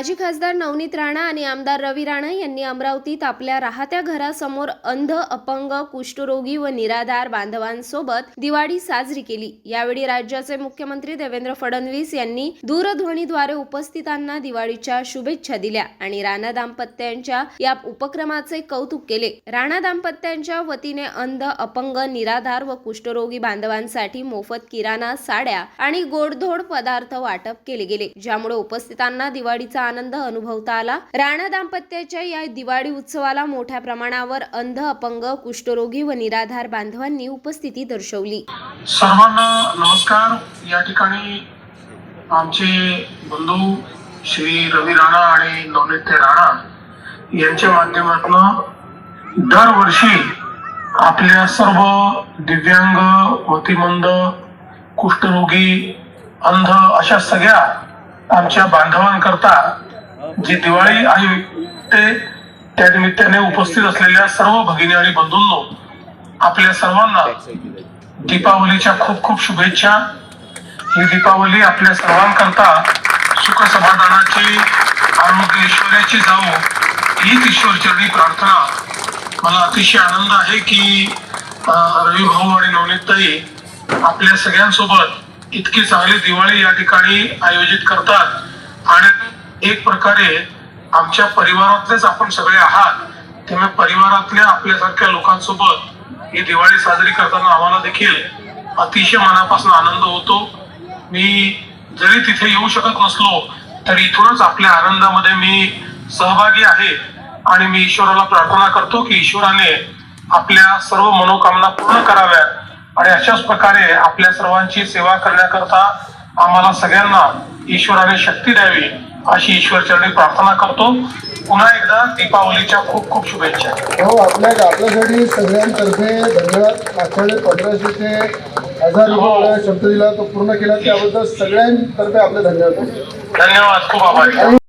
माजी खासदार नवनीत राणा आणि आमदार रवी राणा यांनी अमरावतीत आपल्या राहत्या घरासमोर अंध अपंग कुष्ठरोगी व निराधार बांधवांसोबत दिवाळी साजरी केली. यावेळी राज्याचे मुख्यमंत्री देवेंद्र फडणवीस यांनी दूरध्वनीद्वारे उपस्थितांना दिवाळीच्या शुभेच्छा दिल्या आणि राणा दाम्पत्यांच्या या उपक्रमाचे कौतुक केले. राणा दाम्पत्यांच्या वतीने अंध अपंग निराधार व कुष्ठरोगी बांधवांसाठी मोफत किराणा साड्या आणि गोडधोड पदार्थ वाटप केले गेले ज्यामुळे उपस्थितांना दिवाळीचा आनंद अनुभवता आला. राणा दाम्पत्याच्या या दिवाळी उत्सवाला मोठ्या प्रमाणावर अंध अपंग कुष्ठरोगी व निराधार बांधवांनी उपस्थिती दर्शवली. सर्वांना नमस्कार. या ठिकाणी आमचे बंधू श्री रवी राणा आणि नवनीत राणा यांच्या माध्यमातून दरवर्षी आपल्या सर्व दिव्यांग मतिमंद कुष्ठरोगी अंध अशा सगळ्या आमच्या बांधवांकरता जी दिवाळी आहे ते त्या निमित्ताने उपस्थित असलेल्या सर्व भगिनी आणि बंधूंनो आपल्या सर्वांना दीपावलीच्या खूप खूप शुभेच्छा. ही दीपावली आपल्या सर्वांकरता सुख समाधानाची आरोग्य ऐश्वर्याची जावो हीच ईश्वरचरणी प्रार्थना. मला अतिशय आनंद आहे की रवी भाऊ आणि नवनीतताई आपल्या सगळ्यांसोबत इतकी चांगली दिवाळी या ठिकाणी आयोजित करतात. आणि एक प्रकारे आमच्या परिवारातलेच आपण सगळे आहात त्यामुळे परिवारातल्या आपल्यासारख्या लोकांसोबत ही दिवाळी साजरी करताना आम्हाला देखील अतिशय मनापासून आनंद होतो. मी जरी तिथे येऊ शकत नसलो तरी इथूनच आपल्या आनंदामध्ये मी सहभागी आहे आणि मी ईश्वराला प्रार्थना करतो की ईश्वराने आपल्या सर्व मनोकामना पूर्ण कराव्यात. आणि अशाच प्रकारे आपल्या सर्वांची सेवा करण्याकरता आम्हाला सगळ्यांना ईश्वराने शक्ती द्यावी अशी ईश्वरचरणी प्रार्थना करतो. पुन्हा एकदा दीपावलीच्या खूप खूप शुभेच्छा. हो आपल्या आपल्यासाठी सगळ्यांतर्फे धन्यवाद. वेळेस पंधराशे ते हजार रुपये शब्द दिला तो पूर्ण केला. त्याबद्दल सगळ्यांतर्फे आपले धन्यवाद. धन्यवाद. खूप आभारी.